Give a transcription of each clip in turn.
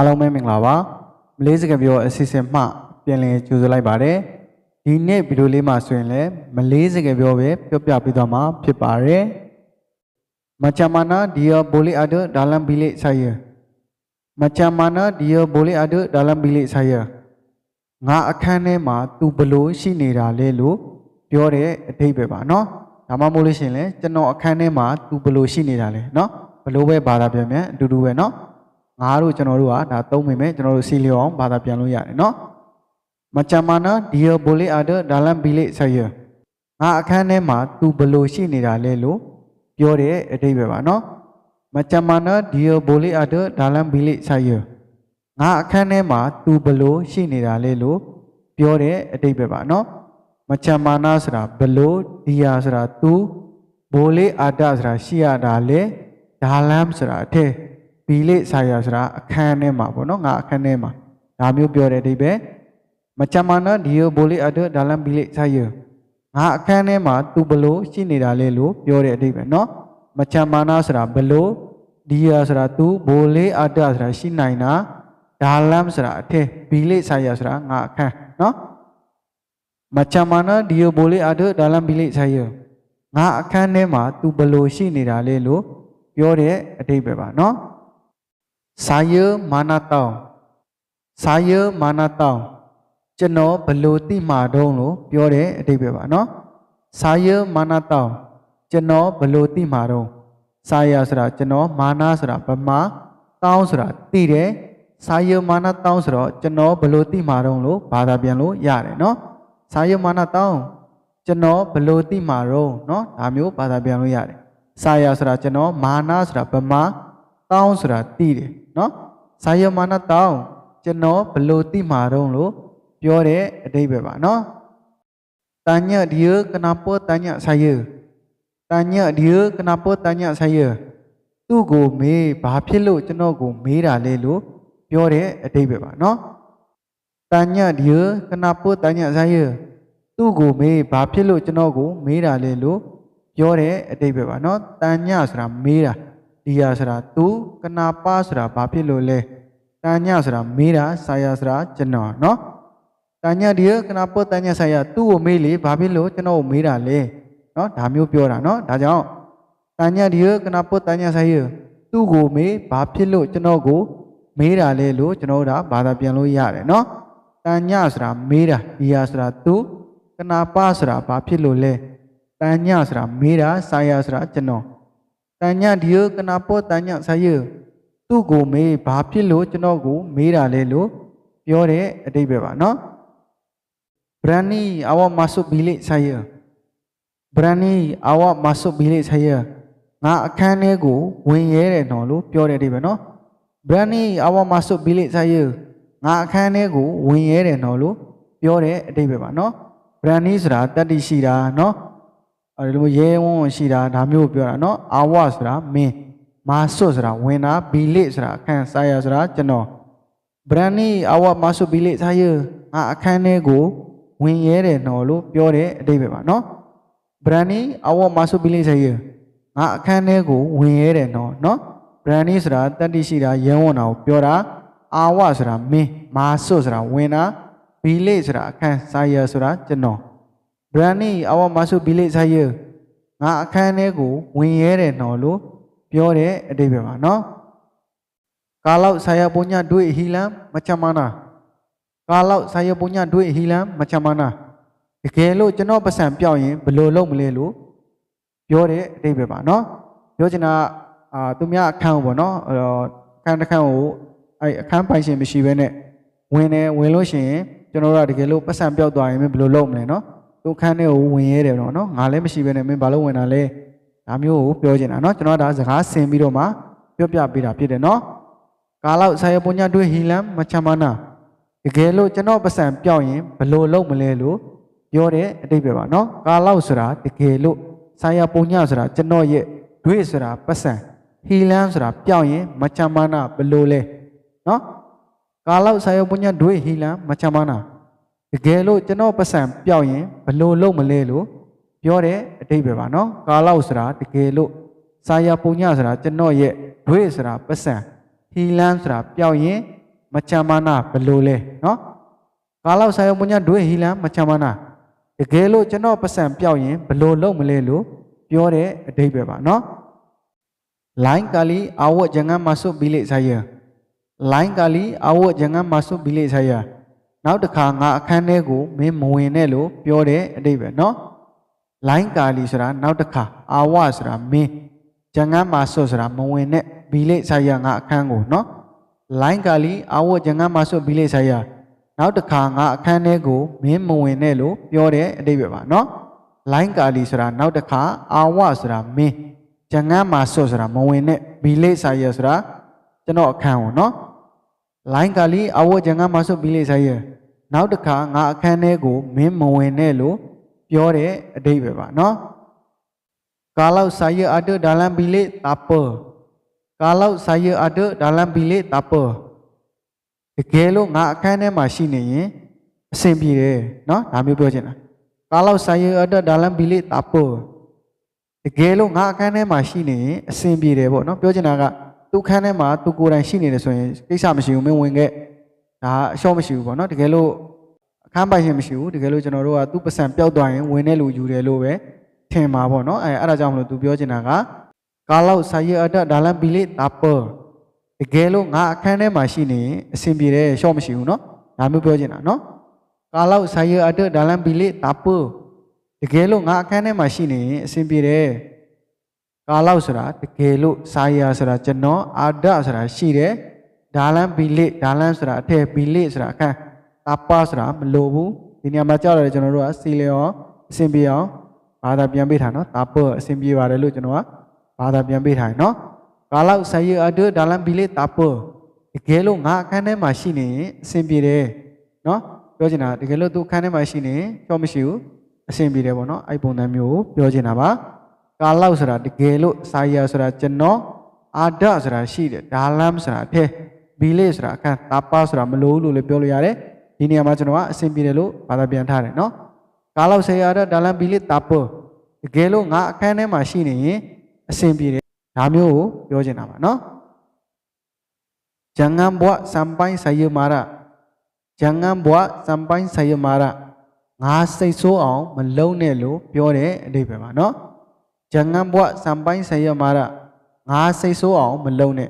အားလုံးပဲမင်္ဂလာပါမလေးစကားပြောအစီအစဉ်မှပြန်လည်ကြိုဆိုလိုက်ပါတယ်ဒီနေ့ဗီဒီယိုလေးမှာဆိုရင်လည်းမလေးစကားပြောပဲပြောပြပေးသွားမှာဖြစ်ပါတယ် macam mana dia boleh ada dalam bilik saya macam mana dia boleh ada dalam bilik saya ငါအခန်းထဲမှာ तू ဘလို့ရှိနေတာလဲလို့ပြောတဲ့အဓိပ္ပာယ်ပါเนาะဒါမှမဟုတ်လို့ရှိရင်လည်းကျွန်တော်အခန်းထဲမှာ तू ဘလို့ရှိနေတာလဲเนาะဘလို့ပဲဘာသာပြန်ပြန်အတူတူပဲเนาะ ငါတို့ကျွန်တော်တို့ကဒါသုံးမိမယ်ကျွန်တော်တို့စီလီအောင်ဘာသာပြန်လို့ရတယ်เนาะမချာမာနာဒီယဘိုလီအာဒဒါလန်ဘီလီဆိုင်ယငါအခန်းထဲမှာ तू ဘလို့ရှိနေတာလဲလို့ပြောတဲ့အတိတ်ပဲပါเนาะမချာမာနာဒီယဘိုလီအာဒဒါလန်ဘီလီဆိုင်ယငါအခန်းထဲမှာ तू ဘလို့ရှိနေတာလဲလို့ပြောတဲ့အတိတ်ပဲပါเนาะမချာမာနာဆိုတာဘလို့ဒီယာဆိုတာ तू ဘိုလီအာဒဆိုတာရှိရတာလဲဒါလန်ဆိုတာအထဲ့ bila saya sudah akan nema, bukan? Nggak akan nema. Macam mana dia boleh ada dalam bilik saya? Nggak akan tu belu si ni dah lelu, orang di macam mana sudah belu dia sudah tu boleh ada sudah si ni dalam sudah. Teh bila saya sudah nggak akan, no? Macam mana dia boleh ada dalam bilik saya? Nggak akan tu belu si ni dah lelu. Pure, ada? saya manatang saya manatang ကျွန်တော်ဘလို့တိမာတုံးလို့ပြောတဲ့အတိပ္ပယ်ပါနော်စာယမနာတောင်ကျွန်တော်ဘလို့တိမာတုံးစာယဆိုတာကျွန်တော်မာနာဆိုတာဗမာတောင်းဆိုတာတိတယ်စာယမနာတောင်းဆိုတော့ကျွန်တော်ဘလို့တိမာတုံးလို့ဘာသာပြန်လို့ရတယ်နော်စာယမနာတောင်းကျွန်တော်ဘလို့တိမာတုံးနော်ဒါမျိုးဘာသာပြန်လို့ရတယ်စာယဆိုတာကျွန်တော်မာနာဆိုတာဗမာတောင်းဆိုတာတိတယ် เนาะစာယမာနတောင်းကျွန်တော်ဘလို့တိမာတော့လို့ပြောတဲ့အတိတ်ပဲပါเนาะတညဒီယကနာပောတညစာယတညဒီယကနာပောတညစာယသူ့ကိုမေးဘာဖြစ်လို့ကျွန်တော်ကိုမေးတာလဲလို့ ပြောတဲ့အတိတ်ပဲပါနော်တညဒီယကနာပုတညဇာယသူ့ကိုမေးဘာဖြစ်လို့ကျွန်တော်ကိုမေးတာလဲလို့ပြောတဲ့အတိတ်ပဲပါနော်တညဆိုတာမေးတာ ဒီယာဆိုတာသူကနာပါဆိုတာဘာဖြစ်လို့လဲတာညဆိုတာမေးတာဆာယာဆိုတာကျွန်တော်နော်တာညဒီကနာပေါ်တာညဆာယာသူ့ကိုမေးလေဘာဖြစ်လို့ကျွန်တော်ကိုမေးတာလဲနော်ဒါမျိုးပြောတာနော်ဒါကြောင့်တာညဒီကနာပေါ်တာညဆာယာသူ့ကိုမေးဘာဖြစ်လို့ကျွန်တော်ကိုမေးတာလဲလို့ကျွန်တော်တို့ကဘာသာပြန်လို့ရတယ်နော်တာညဆိုတာမေးတာဒီယာဆိုတာသူကနာပါဆိုတာဘာဖြစ်လို့လဲတာညဆိုတာမေးတာဆာယာဆိုတာကျွန်တော် တန်ညဒီယကနာပောတန်ညစာယသူ့ကိုမေးဘာဖြစ်လို့ကျွန်တော်ကို မေးတာလဲလို့ပြောတဲ့အတိတ်ပဲပါเนาะ Berani awak masuk bilik saya Berani awak masuk bilik saya ငါအခန်းထဲကိုဝင်ရဲတယ်နော်လို့ပြောတဲ့အတိတ်ပဲเนาะ Berani awak masuk bilik saya ငါအခန်းထဲကိုဝင်ရဲတယ်နော်လို့ပြောတဲ့အတိတ်ပဲပါနော် Berani ဆိုတာတတ္တိရှိတာနော် အဲဒီလိုရဲဝန်းရှိတာဒါမျိုးပြောတာနော် awak ဆိုတာမင်း masuk ဆိုတာဝင်တာ bilik ဆိုတာအခန်း saya ဆိုတာကျွန်တော် Berani awak masuk bilik saya ငါအခန်းထဲကိုဝင်ရဲတယ်နော်လို့ပြောတဲ့အတိတ်ပဲပါနော် Berani awak masuk bilik saya ငါအခန်းထဲကိုဝင်ရဲတယ်နော်နော် brand ဆိုတာတတ္တိရှိတာရဲဝံ့တာကိုပြောတာအာဝဆိုတာမင်းမာဆွဆိုတာဝင်တာဘီလိဆိုတာအခန်းစာရဆိုတာကျွန်တော် brand အဝမာဆွဘီလိစာရငါအခန်းထဲကိုဝင်ရဲတယ်နော်လို့ပြောတဲ့အတိတ်ပဲပါနော်ကာလောက်ဆာယပုညတွေ့ဟီလမ်မချမနာကာလောက်ဆာယပုညတွေ့ဟီလမ်မချမနာတကယ်လို့ကျွန်တော်ပတ်စံပြောက်ရင်ဘယ်လိုလုပ်မလဲလို့ပြောတဲ့အတိတ်ပဲပါနော်ပြောချင်တာကအာသူများအခန်းကိုပေါ့နော်အဲ့တော့အခန်းတစ်ခန်းကိုအဲ့အခန်းပိုင်ရှင်မရှိဘဲနဲ့ဝင်တယ်ဝင်လို့ရှိရင်ကျွန်တော်တို့ကတကယ်လို့ပတ်စံပြောက်သွားရင်မင်းဘယ်လိုလုပ်မလဲနော် သူအခန်းထဲကိုဝင်ရဲတယ်တော့နော်ငါလည်းမရှိဘဲနဲ့မင်းဘာလို့ဝင်တာလဲဒါမျိုးကိုပြောချင်တာနော်ကျွန်တော်ကဒါစကားဆင်ပြီးတော့မှပြောပြပေးတာဖြစ်တယ်နော်ကာလောက်ဆာယပုညတွေဟီလမ်မချမနာတကယ်လို့ကျွန်တော်ပတ်စံပြောက်ရင်ဘယ်လိုလုပ်မလဲလို့ပြောတဲ့အတိတ်ပဲပါနော်ကာလောက်ဆိုတာတကယ်လို့ဆာယပုညဆိုတာကျွန်တော်ရဲ့တွေဆိုတာပတ်စံဟီလန်ဆိုတာပြောင်းရင်မချမနာဘလို့လဲနော်ကာလောက်ဆာယပုညတွေဟီလန်မချမနာ တကယ်လို့ကျွန်တော်ပတ်စံပြောင်းရင်ဘလို့လုံးမလဲလို့ပြောတဲ့အတိတ်ပဲပါနော်ကာလောက်ဆိုတာတကယ်လို့ဆာယပုညဆိုတာကျွန်တော်ရဲ့တွေဆိုတာပတ်စံဟီလန်ဆိုတာပြောင်းရင်မချမ်းမနာဘယ်လိုလဲနော်ကာလောက်ဆိုင်ယမညာဒွေဟီလန်မချမ်းမနာတကယ်လို့ကျွန်တော်ပတ်စံပြောက်ရင်ဘယ်လိုလုပ်မလဲလို့ပြောတဲ့အဓိပ္ပာယ်ပါနော် lain kali awak jangan masuk bilik saya lain kali awak jangan masuk bilik saya နောက်တစ်ခါငါအခန်းထဲကိုမင်းမဝင်နဲ့လို့ပြောတဲ့အဓိပ္ပာယ်နော် line ကာလီဆိုတာနောက်တစ်ခါအာဝဆိုတာမင်းဂျန်ငန်းမာဆော့ဆိုတာမဝင်နဲ့ဘီလိဆိုင်ရငါအခန်းကိုနော် line ကာလီအာဝဂျန်ငန်းမာဆော့ဘီလိဆိုင်ရနောက်တစ်ခါငါအခန်းထဲကိုမင်းမဝင်နဲ့လို့ပြောတဲ့အဓိပ္ပာယ်ပါနော် line ကာလီဆိုတာနောက်တစ်ခါအာဝဆိုတာမင်းဂျန်ငန်းမာဆော့ဆိုတာမဝင်နဲ့ဘီလိဆိုင်ရဆိုတာကျွန်တော်အခန်းကိုနော် လိုင်းကလေးအဝတ်ကျန်ကမဆုပ်ပြီးလိမ့်ဆိုင်ရနောက်တစ်ခါငါအခန်းထဲကိုမင်းမဝင်နဲ့လို့ပြောတဲ့အဓိပ္ပာယ်ပါနော်ကာလောက် saya ada dalam bilik apa kalau saya ada dalam bilik apa တကယ်လို့ငါအခန်းထဲမှာရှိနေရင်အဆင်ပြေတယ်နော်ဒါမျိုးပြောချင်တာ kalau saya ada dalam bilik apa တကယ်လို့ငါအခန်းထဲမှာရှိနေရင်အဆင်ပြေတယ်ပေါ့နော်ပြောချင်တာက သူ့ခန်းထဲမှာသူကိုယ်တိုင်ရှိနေတယ်ဆိုရင်ကိစ္စမရှိဘူးမင်းဝင်ခဲ့ဒါအလျှော့မရှိဘူးပေါ့နော်တကယ်လို့အခန်းပိုင်ရှင်မရှိဘူးတကယ်လို့ကျွန်တော်တို့ကသူ့ပတ်စံပျောက်သွားရင်ဝင်တဲ့လူယူတယ်လို့ပဲထင်ပါပေါ့နော်အဲအဲ့ဒါကြောင့်မလို့သူပြောချင်တာကကာလောက်ဆာရအဒဒါလန်ဘီလီတာပတကယ်လို့ငါအခန်းထဲမှာရှိနေရင်အဆင်ပြေတယ်အလျှော့မရှိဘူးနော်ဒါမျိုးပြောချင်တာနော်ကာလောက်ဆာရအဒဒါလန်ဘီလီတာပတကယ်လို့ငါအခန်းထဲမှာရှိနေရင်အဆင်ပြေတယ် ကာလောက်ဆိုတာတကယ်လို့စာရဆိုတာကျွန်တော်အာဒဆိုတာရှိတယ်ဒါလန်ဘီလိဒါလန်ဆိုတာအထက်ဘီလိဆိုတာအခန်းတာပါဆိုတာမလိုဘူးဒီနေရာမှာကြောက်ရတယ်ကျွန်တော်တို့ကစီလျောအဆင်ပြေအောင်ဘာသာပြန်ပေးထားနော်တာပါအဆင်ပြေပါတယ်လို့ကျွန်တော်ကဘာသာပြန်ပေးထားတယ်နော်ကာလောက်ဆာရအဒဒါလန်ဘီလိတာပါတကယ်လို့ငါအခန်းထဲမှာရှိနေရင်အဆင်ပြေတယ်နော်ပြောချင်တာတကယ်လို့သူအခန်းထဲမှာရှိနေရင်ကြောက်မရှိဘူးအဆင်ပြေတယ်ပေါ့နော်အဲ့ပုံစံမျိုးကိုပြောချင်တာပါ ကာလောက်ဆိုတာတကယ်လို့စာရဆိုတာကျွန်တော်အာဒဆိုတာရှိတယ်ဒါလမ်ဆိုတာအထက်ဘီလေဆိုတာအခန်းတာပါဆိုတာမလို့လို့လည်းပြောလို့ရတယ်ဒီနေရာမှာကျွန်တော်ကအဆင်ပြေတယ်လို့ဘာသာပြန်ထားတယ်နော်ကာလောက်ဆရာရဒါလမ်ဘီလေတာပတကယ်လို့ငါအခန်းထဲမှာရှိနေရင်အဆင်ပြေတယ်ဒါမျိုးကိုပြောချင်တာပါနော် Jangan buat sampai saya marah. Jangan buat sampai saya marah. ငါစိတ်ဆိုးအောင်မလုံးနဲ့လို့ပြောတဲ့အဓိပ္ပာယ်ပါနော် ဂျငန်ဘွားစံပိုင်းဆိုင်ရမာရငါစိတ်ဆိုးအောင်မလုံးနဲ့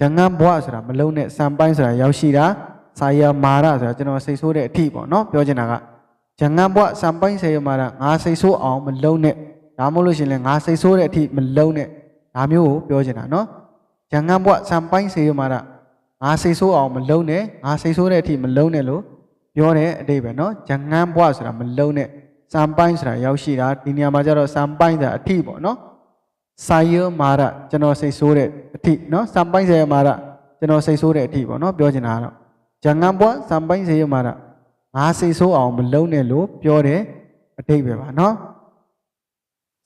ဂျငန်ဘွားဆိုတာမလုံးနဲ့စံပိုင်းဆိုတာရောက်ရှိတာဆိုင်ရမာရဆိုတာကျွန်တော်စိတ်ဆိုးတဲ့အထီးပေါ့နော်ပြောချင်တာကဂျငန်ဘွားစံပိုင်းဆိုင်ရမာရငါစိတ်ဆိုးအောင်မလုံးနဲ့ဒါမှမဟုတ်လို့ရှင်လဲငါစိတ်ဆိုးတဲ့အထီးမလုံးနဲ့ဒါမျိုးကိုပြောချင်တာနော်ဂျငန်ဘွားစံပိုင်းဆိုင်ရမာရငါစိတ်ဆိုးအောင်မလုံးနဲ့ငါစိတ်ဆိုးတဲ့အထီးမလုံးနဲ့လို့ပြောတဲ့အတိပဲနော်ဂျငန်ဘွားဆိုတာမလုံးနဲ့ စံပိုင်းဆိုတာရောက်ရှိတာဒီနေရာမှာကျတော့စံပိုင်းဆိုတာအထိပေါ့နော်စာယောမာရကျွန်တော်စိတ်ဆိုးတဲ့အထိနော်စံပိုင်းစာယောမာရကျွန်တော်စိတ်ဆိုးတဲ့အထိပေါ့နော်ပြောချင်တာကတော့ဂျန်ငန်ပွားစံပိုင်းစာယောမာရငါစိတ်ဆိုးအောင်မလုံးနဲ့လို့ပြောတယ်အတိတ်ပဲပါနော်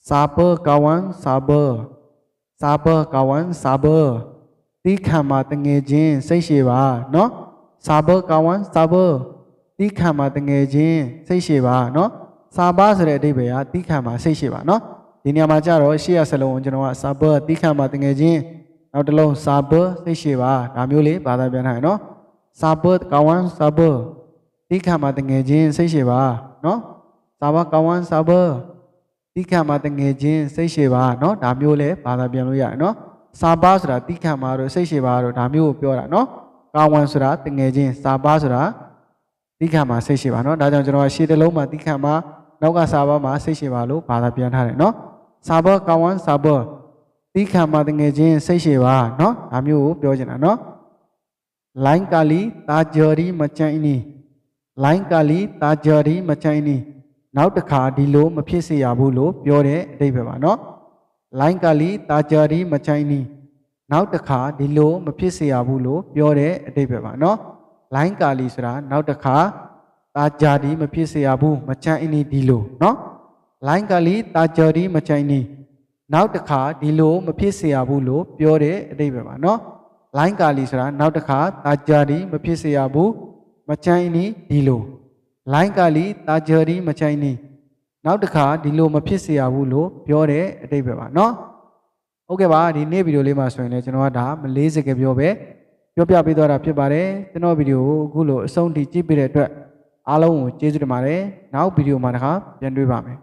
စာပကဝန်စာဘစာပကဝန်စာဘတိခံမှာတငယ်ချင်းစိတ်ရှိပါနော်စာဘကဝန်စာဘတိခံမှာတငယ်ချင်းစိတ်ရှိပါနော် စာပါဆိုတဲ့အဓိပ္ပာယ်ကတိခံပါစိတ်ရှိပါနော်ဒီနေရာမှာကြတော့ရှေ့ရစလုံးကိုကျွန်တော်ကစာပါတိခံပါတငယ်ချင်းနောက်တစ်လုံးစာပါစိတ်ရှိပါဒါမျိုးလေးဘာသာပြန်ထားရနော်စာပါကဝန်စာပါတိခံပါတငယ်ချင်းစိတ်ရှိပါနော်စာပါကဝန်စာပါတိခံပါတငယ်ချင်းစိတ်ရှိပါနော်ဒါမျိုးလေးဘာသာပြန်လို့ရတယ်နော်စာပါဆိုတာတိခံပါတို့စိတ်ရှိပါတို့ဒါမျိုးကိုပြောတာနော်ကာဝန်ဆိုတာတငယ်ချင်းစာပါဆိုတာတိခံပါစိတ်ရှိပါနော်ဒါကြောင့်ကျွန်တော်ကရှေ့တစ်လုံးမှာတိခံပါ နောက်ကစာဘောမှာစိတ်ရှိပါလို့ဘာသာပြန်ထားတယ်နော်စာဘောကဝန်စာဘောသီခံမှာတငယ်ချင်းစိတ်ရှိပါနော်ဒါမျိုးကိုပြောချင်တာနော်လိုင်းကာလီတာဂျော်ရီမချိုင်နီလိုင်းကာလီတာဂျော်ရီမချိုင်နီနောက်တစ်ခါဒီလိုမဖြစ်စေရဘူးလို့ပြောတဲ့အတိပ္ပယ်ပါနော်လိုင်းကာလီတာဂျော်ရီမချိုင်နီနောက်တစ်ခါဒီလိုမဖြစ်စေရဘူးလို့ပြောတဲ့အတိပ္ပယ်ပါနော်လိုင်းကာလီဆိုတာနောက်တစ်ခါ တာဂျာရီမဖြစ်စေရဘူးမချိုင်းအင်းနီဒီလိုเนาะလိုင်းကာလီတာဂျာရီမချိုင်းနီနောက်တစ်ခါဒီလိုမဖြစ်စေရဘူးလို့ပြောတဲ့အတိတ်ပဲပါเนาะလိုင်းကာလီဆိုတာနောက်တစ်ခါတာဂျာရီမဖြစ်စေရဘူးမချိုင်းအင်းနီဒီလိုလိုင်းကာလီတာဂျာရီမချိုင်းနီ နောက်တစ်ခါဒီလိုမဖြစ်စေရဘူးလို့ပြောတဲ့အတိတ်ပဲပါเนาะဟုတ်ကဲ့ပါဒီနေ့ဗီဒီယိုလေးမှာဆိုရင်လည်းကျွန်တော်ကဒါမလေးစကားပြောပဲ ပြောပြပေးသွားတာဖြစ်ပါတယ်ကျွန်တော်ဗီဒီယိုကိုအခုလိုအဆုံးထိကြည့်ပေးတဲ့အတွက် အားလုံးကိုကျေးဇူးတင်ပါတယ်နောက်ဗီဒီယိုမှာတစ်ခါပြန်တွေ့ပါမယ်